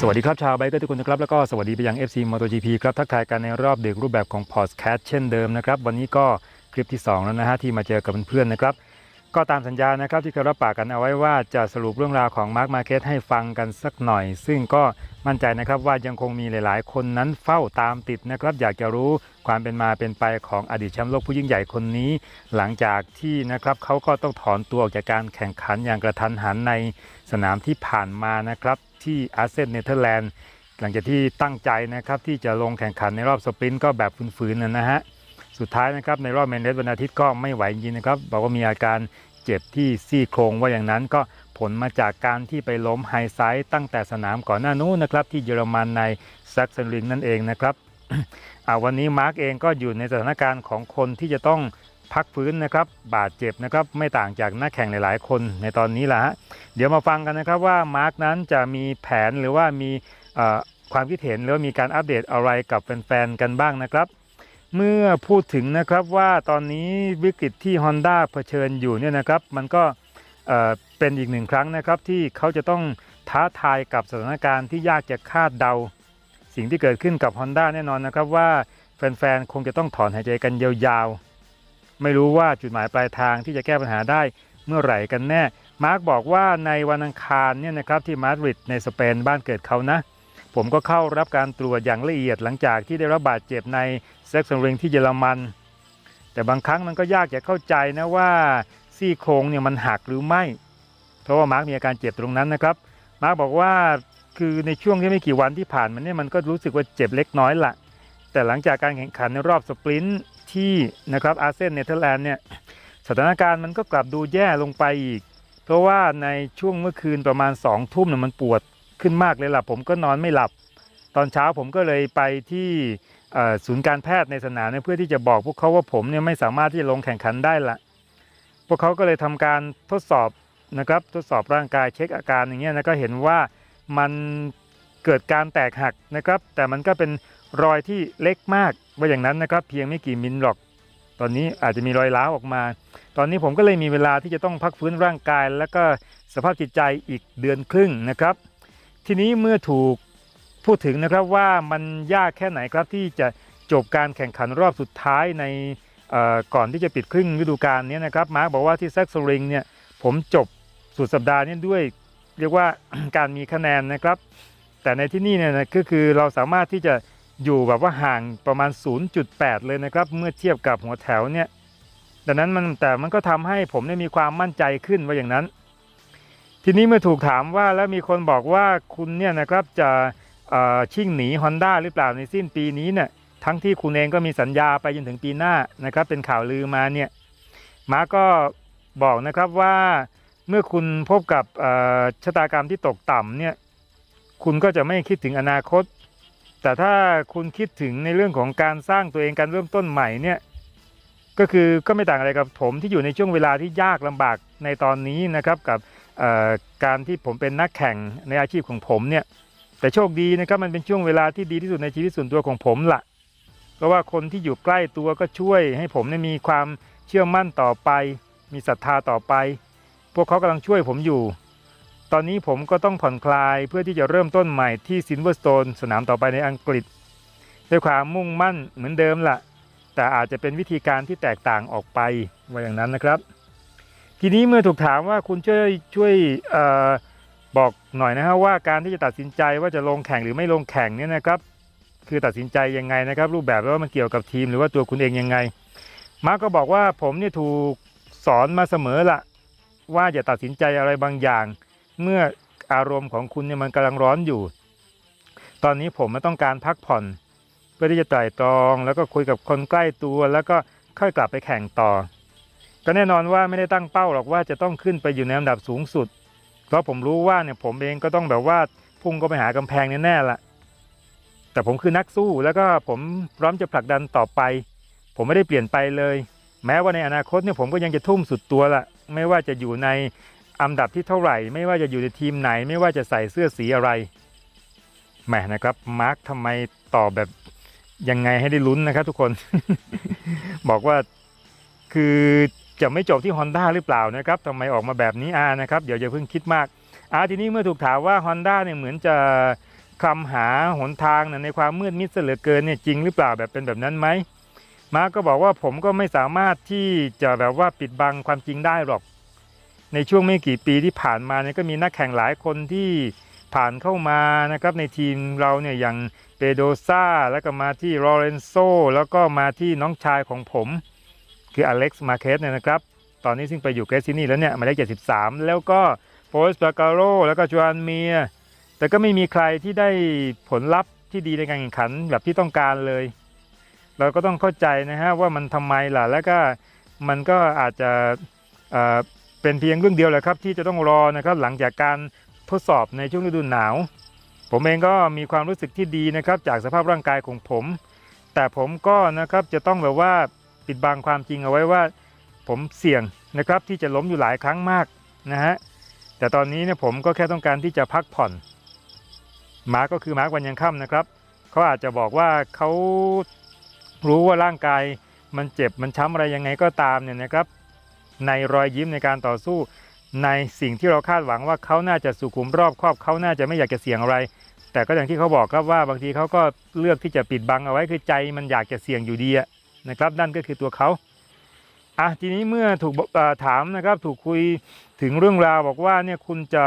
สวัสดีครับ ชาวไบเกอร์ทุกคนนะครับ แล้วก็สวัสดีไปยัง FC MotoGP ครับ ทักทายกันในรอบดึกรูปแบบของ Podcast เช่นเดิมนะครับ วันนี้ก็คลิปที่ 2 แล้วนะฮะ ที่มาเจอกับเพื่อนๆนะครับ ก็ตามสัญญานะครับ ที่เคยรับปากกันเอาไว้ว่าจะสรุปเรื่องราวของมาร์คมาเก็ตให้ฟังกันสักหน่อย ซึ่งก็มั่นใจนะครับว่ายังคงมีหลายๆ คนนั้นเฝ้าตามติดนะครับ อยากจะรู้ความเป็นมาเป็นไปของอดีตแชมป์โลกผู้ยิ่งใหญ่คนนี้ หลังจากที่นะครับเขาก็ต้องถอนตัวออกจากการแข่งขันอย่างกระทันหันในสนามที่ผ่านมานะครับ ที่อาร์เซนเนเธอร์แลนด์หลังจากที่ตั้งใจนะครับที่จะลงแข่งขันในรอบสปรินต์ก็แบบฝืนๆนะนะฮะสุดท้ายนะครับในรอบเมนเดสวันอาทิตย์ก็ไม่ไหวจริงนะครับบอกว่ามีอาการเจ็บที่ซี่โครงว่าอย่างนั้นก็ผลมาจากการที่ไปล้มไฮไซต์ตั้งแต่สนามก่อนหน้านู้นนะครับที่เยอรมันในแซกเซนริงนั่นเองนะครับวันนี้มาร์กเองก็อยู่ในสถานการณ์ของคนที่จะต้อง พักฟื้นนะครับบาดเจ็บนะครับไม่ต่างจากนักแข่งหลายๆ คนในตอนนี้แหละฮะเดี๋ยวมาฟังกันนะครับว่ามาร์กนั้นจะมีแผนหรือว่ามีความคิดเห็นหรือว่ามีการอัปเดตอะไรกับแฟนๆกันบ้างนะครับ เมื่อพูดถึงนะครับว่าตอนนี้วิกฤตที่ Honda เผชิญอยู่เนี่ยนะครับ มันก็เอ่อเป็นอีกหนึ่งครั้งนะครับที่เขาจะต้องท้าทายกับสถานการณ์ที่ยากจะคาดเดา สิ่งที่เกิดขึ้นกับ Honda แน่นอนนะครับว่าแฟนๆคงจะต้องถอนหายใจกันยาวๆ ไม่รู้ว่าจุดหมายปลายทางที่จะแก้ปัญหาได้เมื่อไหร่กันแน่ มาร์กบอกว่าในวันอังคารเนี่ยนะครับที่มาดริดในสเปนบ้านเกิดเขานะ ผมก็เข้ารับการตรวจอย่างละเอียดหลังจากที่ได้รับบาดเจ็บในเซ็กซ์ริงที่เยอรมัน แต่บางครั้งมันก็ยากจะเข้าใจนะว่าซี่โครงเนี่ยมันหักหรือไม่ เพราะว่ามาร์กมีอาการเจ็บตรงนั้นนะครับ มาร์กบอกว่าคือในช่วงที่ไม่กี่วันที่ผ่านมาเนี่ยมันก็รู้สึกว่าเจ็บเล็กน้อยละแต่หลังจากการแข่งขันในรอบสปรินต์ ที่นะครับอาร์เซนเนเธอร์แลนด์เนี่ยสถานการณ์มันก็กลับดูแย่ลงไปอีก เพราะว่าในช่วงเมื่อคืนประมาณ2องทุ่มเนี่ยมันปวดขึ้นมากเลยล่ะผมก็นอนไม่หลับ ตอนเช้าผมก็เลยไปที่ศูนย์การแพทย์ในสนามเพื่อที่จะบอกพวกเขาว่าผมเนี่ยไม่สามารถที่จะลงแข่งขันได้ละพวกเขาก็เลยทำการทดสอบนะครับทดสอบร่างกายเช็คอาการอย่างเงี้ยนะก็เห็นว่ามันเกิดการแตกหักนะครับ แต่มันก็เป็นรอยที่เล็กมาก ว่าอย่างนั้นนะครับเพียงไม่กี่มิลหรอก ตอนนี้อาจจะมีรอยร้าวออกมา ตอนนี้ผมก็เลยมีเวลาที่จะต้องพักฟื้นร่างกาย แล้วก็สภาพจิตใจอีกเดือนครึ่งนะครับ ทีนี้เมื่อถูกพูดถึงนะครับว่ามันยากแค่ไหนครับที่จะจบการแข่งขันรอบสุดท้ายในก่อนที่จะปิดครึ่งฤดูกาลนี้นะครับมาร์กบอกว่าที่แซกซ์ริงเนี่ยผมจบสุดสัปดาห์นี้ด้วย เรียกว่าการมีคะแนนนะครับ แต่ในที่นี่เนี่ยก็คือเราสามารถที่จะ อยู่แบบว่าห่างประมาณ 0.8 เลยนะครับ เมื่อเทียบกับหัวแถวเนี่ยดังนั้นมันแต่มันก็ทำให้ผมได้มีความมั่นใจขึ้นว่าอย่างนั้น ทีนี้เมื่อถูกถามว่าแล้วมีคนบอกว่าคุณเนี่ยนะครับจะชิ่งหนี Honda หรือเปล่าในสิ้นปีนี้เนี่ยทั้งที่คุณเองก็มีสัญญาไปจนถึงปีหน้านะครับ เป็นข่าวลือมาเนี่ยมาก็บอกนะครับว่าเมื่อคุณพบกับชะตากรรมที่ตกต่ำเนี่ยคุณก็จะไม่คิดถึงอนาคต แต่ถ้าคุณคิดถึงในเรื่องของการสร้างตัวเองการเริ่มต้นใหม่เนี่ยก็คือก็ไม่ต่างอะไรกับผมที่อยู่ในช่วงเวลาที่ยากลำบากในตอนนี้นะครับกับการที่ผมเป็นนักแข่งในอาชีพของผมเนี่ยแต่โชคดีนะครับมันเป็นช่วงเวลาที่ดีที่สุดในชีวิตส่วนตัวของผมละเพราะว่าคนที่อยู่ใกล้ตัวก็ช่วยให้ผมเนี่ยมีความเชื่อมั่นต่อไป มีศรัทธาต่อไป พวกเขากำลังช่วยผมอยู่ ตอนนี้ผมก็ต้องผ่อนคลายเพื่อที่จะเริ่มต้นใหม่ที่ซินเวอร์สโตนสนามต่อไปในอังกฤษ ด้วยความมุ่งมั่นเหมือนเดิมล่ะ แต่อาจจะเป็นวิธีการที่แตกต่างออกไปว่าอย่างนั้นนะครับ ทีนี้เมื่อถูกถามว่าคุณช่วยช่วยออบอกหน่อยนะฮะว่าการที่จะตัดสินใจว่าจะลงแข่งหรือไม่ลงแข่งเนี่ยนะครับ คือตัดสินใจยังไงนะครับ รูปแบบว่ามันเกี่ยวกับทีมหรือว่าตัวคุณเองยังไง มาร์กก็บอกว่าผมเนี่ยถูกสอนมาเสมอละว่าอย่าตัดสินใจอะไรบางอย่าง เมื่ออารมณ์ของคุณเนี่ยมันกำลังร้อนอยู่ ตอนนี้ผมไม่ต้องการพักผ่อน เพื่อที่จะไต่ตรอง แล้วก็คุยกับคนใกล้ตัว แล้วก็ค่อยกลับไปแข่งต่อ ก็แน่นอนว่าไม่ได้ตั้งเป้าหรอกว่าจะต้องขึ้นไปอยู่ในอันดับสูงสุด เพราะผมรู้ว่าเนี่ยผมเองก็ต้องแบบว่าพุ่งก็ไปหากำแพงแน่ๆละแต่ผมคือนักสู้แล้วก็ผมพร้อมจะผลักดันต่อไป ผมไม่ได้เปลี่ยนไปเลย แม้ว่าในอนาคตเนี่ยผมก็ยังจะทุ่มสุดตัวละไม่ว่าจะอยู่ใน อันดับที่เท่าไหร่ ไม่ว่าจะอยู่ในทีมไหน ไม่ว่าจะใส่เสื้อสีอะไรแหมนะครับมาร์คทำไมตอบแบบยังไงให้ได้ลุ้นนะครับทุกคน บอกว่าคือจะไม่จบที่ Honda หรือเปล่านะครับทำไมออกมาแบบนี้อานะครับเดี๋ยวอย่าเพิ่งคิดมากอาทีนี้เมื่อถูกถามว่า Honda เนี่ยเหมือนจะคลำหาหนทางนะในความมืดมิดเสลือเกินเนี่ยจริงหรือเปล่าแบบเป็นแบบนั้นไหมมาร์กก็บอกว่าผมก็ไม่สามารถที่จะแบบว่าปิดบังความจริงได้หรอก ในช่วงไม่กี่ปีที่ผ่านมาเนี่ยก็มีนักแข่งหลายคนที่ผ่านเข้ามานะครับในทีมเราเนี่ยอย่างเปโดซาแล้วก็มาที่ลอเรนโซแล้วก็มาที่น้องชายของผม คืออเล็กซ์มาเคสเนี่ยนะครับ ตอนนี้ซึ่งไปอยู่เกรซินี่แล้วเนี่ยมายเลข73 แล้วก็โปสปาการโรแล้วก็จวานเมีย แต่ก็ไม่มีใครที่ได้ผลลัพธ์ที่ดีในการแข่งขันแบบที่ต้องการเลย เราก็ต้องเข้าใจนะฮะว่ามันทำไมล่ะแล้วก็มันก็อาจจะ เป็นเพียงเรื่องเดียวแหละครับที่จะต้องรอนะครับหลังจากการทดสอบในช่วงฤดูหนาว ผมเองก็มีความรู้สึกที่ดีนะครับจากสภาพร่างกายของผม แต่ผมก็นะครับจะต้องแบบว่าปิดบังความจริงเอาไว้ว่า ผมเสี่ยงนะครับที่จะล้มอยู่หลายครั้งมากนะฮะแต่ตอนนี้เนี่ยผมก็แค่ต้องการที่จะพักผ่อนมาก็คือมากวันยังค่ำนะครับเขาอาจจะบอกว่าเขารู้ว่าร่างกายมันเจ็บมันช้ำอะไรยังไงก็ตามเนี่ยนะครับ ในรอยยิ้มในการต่อสู้ ในสิ่งที่เราคาดหวังว่าเขาน่าจะสุขุมรอบครอบเขาน่าจะไม่อยากจะเสี่ยงอะไร แต่ก็อย่างที่เขาบอกครับว่าบางทีเขาก็เลือกที่จะปิดบังเอาไว้คือใจมันอยากจะเสี่ยงอยู่ดีนะครับ นั่นก็คือตัวเขาอะทีนี้เมื่อถูกถามนะครับถูกคุยถึงเรื่องราวบอกว่าเนี่ยคุณจะ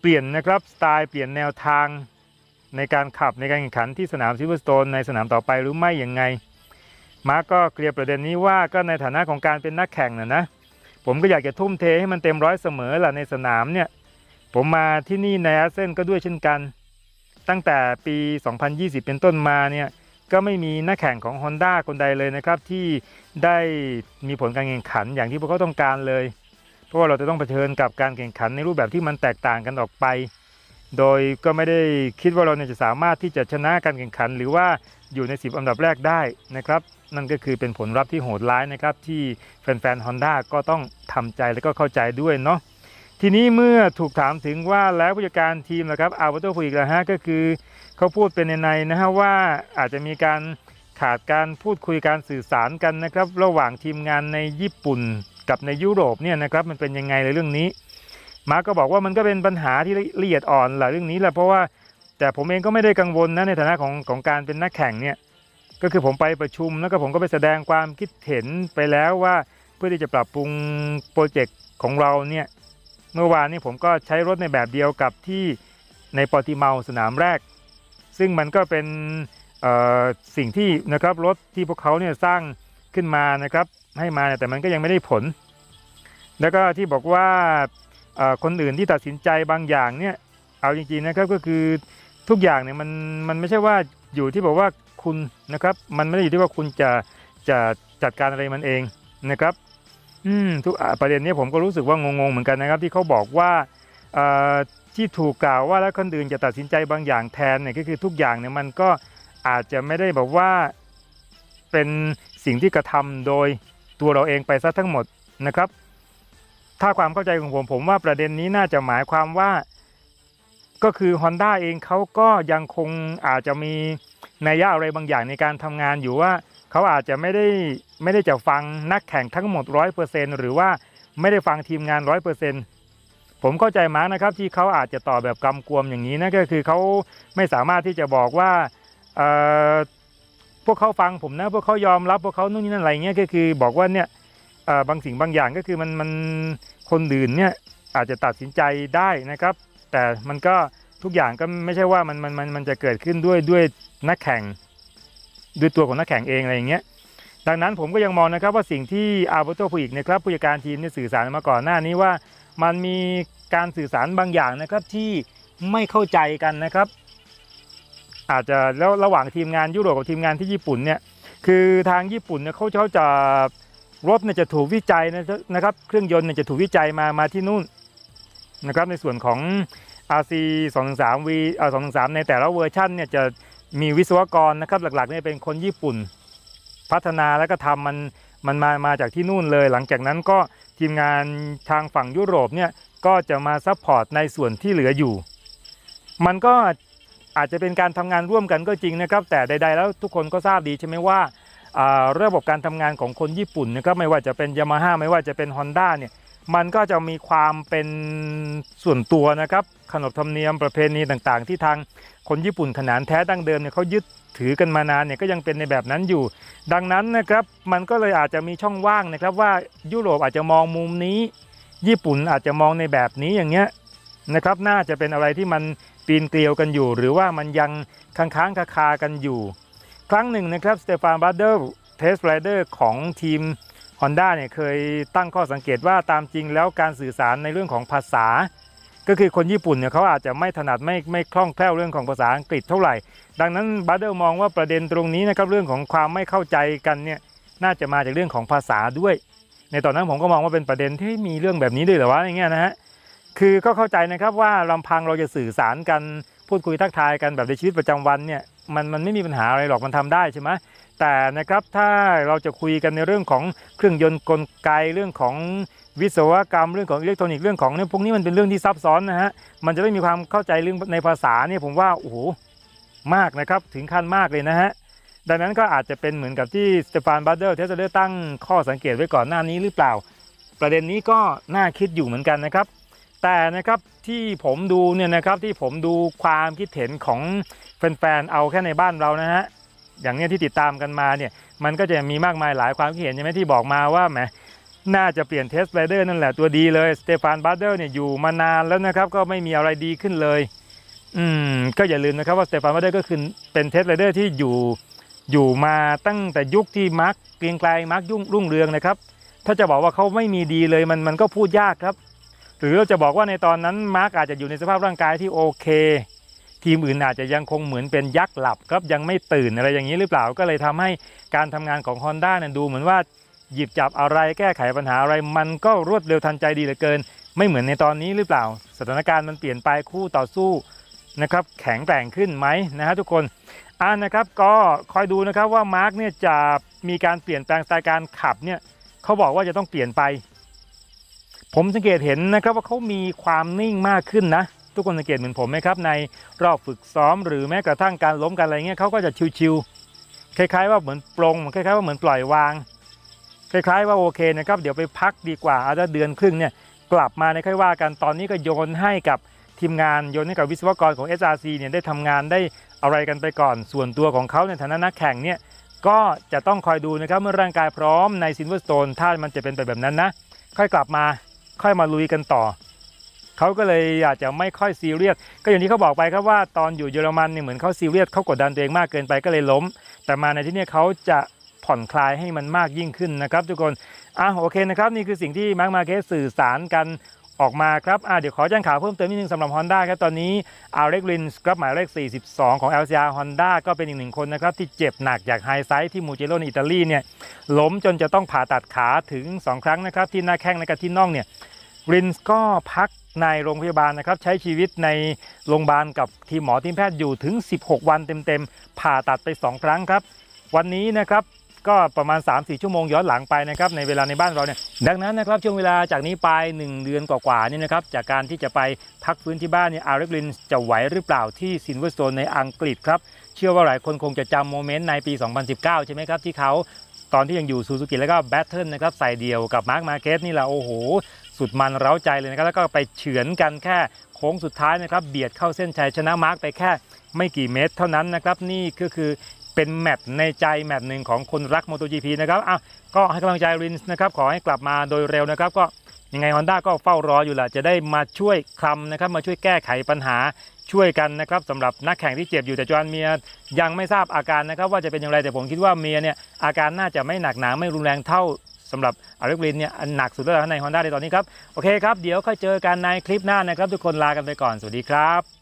เปลี่ยนนะครับสไตล์เปลี่ยนแนวทางในการขับในการแข่งขันที่สนามซิลเวอร์สโตนในสนามต่อไปหรือไม่อย่างไง มาร์กก็เคลียร์ประเด็นนี้ว่าก็ในฐานะของการเป็นนักแข่งนะนะ ผมก็อยากจะทุ่มเทให้มันเต็มร้อยเสมอแหละในสนามเนี่ย ผมมาที่นี่ในอาเซนก็ด้วยเช่นกัน ตั้งแต่ปี 2020 เป็นต้นมาเนี่ยก็ไม่มีนักแข่งของ Honda คนใดเลยนะครับ ที่ได้มีผลการแข่งขันอย่างที่พวกเขาต้องการเลย เพราะว่าเราจะต้องเผชิญกับการแข่งขันในรูปแบบที่มันแตกต่างกันออกไป โดยก็ไม่ได้คิดว่าเราจะสามารถที่จะชนะการแข่งขัน หรือว่า อยู่ใน 10 อันดับแรกได้นะครับ นั่นก็คือเป็นผลลัพธ์ที่โหดร้ายนะครับ ที่แฟนๆ Honda ก็ต้องทำใจและก็เข้าใจด้วยเนาะทีนี้เมื่อถูกถามถึงว่าแล้วผู้จัดการทีมนะครับอาวัตโตคุยอีกแล้วฮะก็คือเขาพูดเป็นในๆนะฮะว่าอาจจะมีการขาดการพูดคุยการสื่อสารกันนะครับ ระหว่างทีมงานในญี่ปุ่นกับในยุโรปเนี่ยนะครับมันเป็นยังไงในเรื่องนี้ มาร์กก็บอกว่ามันก็เป็นปัญหาที่ละเอียดอ่อนแหละเรื่องนี้แหละเพราะว่า แต่ผมเองก็ไม่ได้กังวลนะในฐานะของของการเป็นนักแข่งเนี่ยก็คือผมไปประชุมแล้วก็ผมก็ไปแสดงความคิดเห็นไปแล้วว่าเพื่อที่จะปรับปรุงโปรเจกต์ของเราเนี่ยเมื่อวานนี้ผมก็ใช้รถในแบบเดียวกับที่ในปอติเมาสนามแรก ซึ่งมันก็เป็นสิ่งที่นะครับรถที่พวกเขาเนี่ยสร้างขึ้นมานะครับให้มาแต่มันก็ยังไม่ได้ผล แล้วก็ที่บอกว่าคนอื่นที่ตัดสินใจบางอย่างเนี่ยเอาจริงๆนะครับก็คือ ทุกอย่างเนี่ยมันมันไม่ใช่ว่าอยู่ที่บอกว่าคุณนะครับ มันไม่ได้อยู่ที่ว่าคุณจะจะจัดการอะไรมันเองนะครับ อืมทุกประเด็นนี้ผมก็รู้สึกว่างงๆเหมือนกันนะครับ ที่เขาบอกว่าที่ถูกกล่าวว่าแล้วคนอื่นจะตัดสินใจบางอย่างแทนเนี่ยก็คือทุกอย่างเนี่ยมันก็อาจจะไม่ได้แบบว่าเป็นสิ่งที่กระทำโดยตัวเราเองไปซะทั้งหมดนะครับ ถ้าความเข้าใจของผมผมว่าประเด็นนี้น่าจะหมายความว่า ก็คือ Honda เองเขาก็ยังคงอาจจะมีนัยยะอะไรบางอย่างในการทำงานอยู่ว่าเขาอาจจะไม่ได้ไม่ได้จะฟังนักแข่งทั้งหมด 100%หรือว่าไม่ได้ฟังทีมงาน 100%ผมเข้าใจมากนะครับที่เขาอาจจะตอบแบบกำกวมอย่างนี้นะก็คือเขาไม่สามารถที่จะบอกว่าเออพวกเขาฟังผมนะพวกเขายอมรับพวกเขานู่นนี่นั่นอะไรเงี้ยก็คือบอกว่าเนี่ยเออบางสิ่งบางอย่างก็คือมันมันคนอื่นเนี่ยอาจจะตัดสินใจได้นะครับ แต่มันก็ทุกอย่างก็ไม่ใช่ว่ามันมันมันมันจะเกิดขึ้นด้วยด้วยนักแข่ง ด้วยตัวของนักแข่งเองอะไรอย่างเงี้ยดังนั้นผมก็ยังมองนะครับว่าสิ่งที่อาร์เบโตผู้อีกนะครับผู้จัดการทีมเนี่ยสื่อสารมาก่อนหน้านี้ว่ามันมีการสื่อสารบางอย่างนะครับที่ไม่เข้าใจกันนะครับ อาจจะแล้วระหว่างทีมงานยุโรปกับทีมงานที่ญี่ปุ่นเนี่ยคือทางญี่ปุ่นเนี่ยเขาเขาจะรถเนี่ยจะถูกวิจัยนะครับ เครื่องยนต์เนี่ยจะถูกวิจัยมามาที่นู่น นะครับในส่วนของ RC 213 V เอ่อ213ในแต่ละเวอร์ชันเนี่ยจะมีวิศวกรนะครับหลักๆเนี่ยเป็นคนญี่ปุ่น พัฒนาแล้วก็ทำมันมันมามาจากที่นู่นเลย หลังจากนั้นก็ทีมงานทางฝั่งยุโรปเนี่ยก็จะมาซัพพอร์ตในส่วนที่เหลืออยู่ มันก็อาจจะเป็นการทำงานร่วมกันก็จริงนะครับ แต่ใด ๆ แล้วทุกคนก็ทราบดีใช่ไหมว่าระบบการทำงานของคนญี่ปุ่นนะครับไม่ว่าจะเป็นยามาฮ่าไม่ว่าจะเป็น Honda เนี่ย มันก็จะมีความเป็นส่วนตัวนะครับ ขนบธรรมเนียมประเพณีต่างๆ ที่ทางคนญี่ปุ่นขนานแท้ดั้งเดิมเนี่ยเขายึดถือกันมานานเนี่ยก็ยังเป็นในแบบนั้นอยู่ ดังนั้นนะครับมันก็เลยอาจจะมีช่องว่างนะครับว่ายุโรปอาจจะมองมุมนี้ ญี่ปุ่นอาจจะมองในแบบนี้อย่างเงี้ยนะครับน่าจะเป็นอะไรที่มันปีนเกลียวกันอยู่ หรือว่ามันยังค้างค้างคาคากันอยู่ ครั้งหนึ่งนะครับสเตฟานบัตเดอร์เทสไรเดอร์ของทีม Honda เนี่ยเคยตั้งข้อสังเกตว่าตามจริงแล้วการสื่อสารในเรื่องของภาษา ก็คือคนญี่ปุ่นเนี่ยเขาอาจจะไม่ถนัดไม่ไม่คล่องแคล่วเรื่องของภาษาอังกฤษเท่าไหร่ ดังนั้นบัตเดอร์มองว่าประเด็นตรงนี้นะครับเรื่องของความไม่เข้าใจกันเนี่ยน่าจะมาจากเรื่องของภาษาด้วย ในตอนนั้นผมก็มองว่าเป็นประเด็นที่มีเรื่องแบบนี้ด้วยหรอวะอย่างเงี้ยนะฮะคือก็เข้าใจนะครับว่าลำพังเราจะสื่อสารกันพูดคุยทักทายกันแบบในชีวิตประจำวันเนี่ยมันมันไม่มีปัญหาอะไรหรอกมันทำได้ใช่ไหม แต่นะครับถ้าเราจะคุยกันในเรื่องของเครื่องยนต์กลไกเรื่องของวิศวกรรมเรื่องของอิเล็กทรอนิกส์เรื่องของเนี่ยพวกนี้มันเป็นเรื่องที่ซับซ้อนนะฮะมันจะไม่มีความเข้าใจเรื่องในภาษาเนี่ยผมว่าโอ้โหมากนะครับถึงขั้นมากเลยนะฮะดังนั้นก็อาจจะเป็นเหมือนกับที่สเตฟานบัตเดอร์เทสเลอร์ตั้งข้อสังเกตไว้ก่อนหน้านี้หรือเปล่า ประเด็นนี้ก็น่าคิดอยู่เหมือนกันนะครับ แต่นะครับที่ผมดูเนี่ยนะครับที่ผมดูความคิดเห็นของแฟนๆเอาแค่ในบ้านเรานะฮะ อย่างเนี้ยที่ติดตามกันมาเนี่ยมันก็จะมีมากมายหลายความคิดเห็นใช่ไหมที่บอกมาว่าแหมน่าจะเปลี่ยนเทสไรเดอร์นั่นแหละตัวดีเลยสเตฟานบัตเดอร์เนี่ยอยู่มานานแล้วนะครับก็ไม่มีอะไรดีขึ้นเลย อืมก็อย่าลืมนะครับว่าสเตฟานบัตเดอร์ก็คือเป็นเทสไรเดอร์ที่อยู่อยู่มาตั้งแต่ยุคที่มาร์กเกรียงไกลมาร์กยุ่งรุ่งเรืองนะครับ ถ้าจะบอกว่าเขาไม่มีดีเลยมันมันก็พูดยากครับ หรือเราจะบอกว่าในตอนนั้นมาร์กอาจจะอยู่ในสภาพร่างกายที่โอเค ทีมอื่นอาจจะยังคงเหมือนเป็นยักษ์หลับครับยังไม่ตื่นอะไรอย่างนี้หรือเปล่าก็เลยทำให้การทำงานของ Honda เนี่ยดูเหมือนว่าหยิบจับอะไรแก้ไขปัญหาอะไร มันก็รวดเร็วทันใจดีเหลือเกิน ไม่เหมือนในตอนนี้หรือเปล่า สถานการณ์มันเปลี่ยนไปคู่ต่อสู้นะครับแข็งแกร่งขึ้นไหมนะฮะทุกคนอ่านะครับก็คอยดูนะครับว่ามาร์กเนี่ยจะมีการเปลี่ยนแปลงสไตล์การขับเนี่ยเขาบอกว่าจะต้องเปลี่ยนไป ผมสังเกตเห็นนะครับว่าเขามีความนิ่งมากขึ้นนะ ทุกคนสังเกตเหมือนผมไหมครับ ในรอบฝึกซ้อม หรือแม้กระทั่งการล้มกันอะไรเงี้ยเขาก็จะชิวๆคล้าย ๆ ว่าเหมือนปลงคล้ายๆว่าเหมือนปล่อยวาง คล้ายๆ ว่าโอเคนะครับเดี๋ยวไปพักดีกว่าอาจจะเดือนครึ่งเนี่ยกลับมาในค่อยว่ากันตอนนี้ก็โยนให้กับทีมงานโยนให้กับวิศวกรของ SRC เนี่ยได้ทำงานได้อะไรกันไปก่อน ส่วนตัวของเขาในฐานะนักแข่งเนี่ยก็จะต้องคอยดูนะครับเมื่อร่างกายพร้อมในซินเวอร์สโตนถ้ามันจะเป็นไปแบบนั้นนะ ค่อยกลับมาค่อยมาลุยกันต่อ เขาก็เลยอาจจะไม่ค่อยซีเรียสก็อย่างที่เขาบอกไปครับว่าตอนอยู่เยอรมันเนี่ยเหมือนเขาซีเรียสเขากดดันตัวเองมากเกินไปก็เลยล้ม แต่มาในที่นี้เขาจะผ่อนคลายให้มันมากยิ่งขึ้นนะครับ ทุกคนอะโอเคนะครับนี่คือสิ่งที่มาร์คมาเกสสื่อสารกันออกมาครับอะเดี๋ยวขอแจ้งข่าวเพิ่มเติมนิดนึงสำหรับ Honda ครับ ตอนนี้อาเร็กลินส์ครับหมายเลข 42 ของ LCR Honda ก็เป็นอีกหนึ่งคนนะครับ ที่เจ็บหนักจากไฮไซท์ที่มูเจโรในอิตาลีเนี่ยล้มจนจะต้องผ่าตัดขาถึง 2 ครั้งนะครับ ที่หน้าแข้งและก็ที่น่องเนี่ยรินส์ก็พัก ในโรงพยาบาลนะครับ ใช้ชีวิตในโรงพยาบาลกับทีมหมอทีมแพทย์อยู่ถึง 16 วันเต็มๆ ผ่าตัดไป 2 ครั้งครับ วันนี้นะครับก็ประมาณ 3-4 ชั่วโมงย้อนหลังไปนะครับในเวลาในบ้านเราเนี่ยดังนั้นนะครับช่วงเวลาจากนี้ไป 1 เดือนกว่าๆนี่นะครับจากการที่จะไปพักฟื้นที่บ้านเนี่ยอาร์เรกลินจะไหวหรือเปล่าที่ซินเวอร์สโตนในอังกฤษครับ เชื่อว่าหลายคนคงจะจำโมเมนต์ในปี 2019 ใช่ไหมครับที่เขาตอนที่ยังอยู่ซูซูกิแล้วก็แบทเทิลนะครับใส่เดียวกับมาร์คมาเกสนี่แหละโอ้โห สุดมันเร้าใจเลยนะครับแล้วก็ไปเฉือนกันแค่โค้งสุดท้ายนะครับเบียดเข้าเส้นชัยชนะมาร์คไปแค่ไม่กี่เมตรเท่านั้นนะครับนี่ก็คือเป็นแมตช์ในใจแมตช์หนึ่งของคนรัก MotoGP นะครับอะก็ให้กำลังใจรินส์นะครับขอให้กลับมาโดยเร็วนะครับก็ยังไง Honda ก็เฝ้ารออยู่แหละจะได้มาช่วยคลำนะครับมาช่วยแก้ไขปัญหาช่วยกันนะครับสำหรับนักแข่งที่เจ็บอยู่แต่จอห์นเมียยังไม่ทราบอาการนะครับว่าจะเป็นอย่างไรแต่ผมคิดว่าเมียเนี่ยอาการน่าจะไม่หนักหนาไม่รุนแรงเท่า สำหรับอาริกลินเนี่ยอันหนักสุดแล้วใน Honda ในตอนนี้ครับ โอเคครับ เดี๋ยวค่อยเจอกันในคลิปหน้านะครับ ทุกคนลากันไปก่อน สวัสดีครับ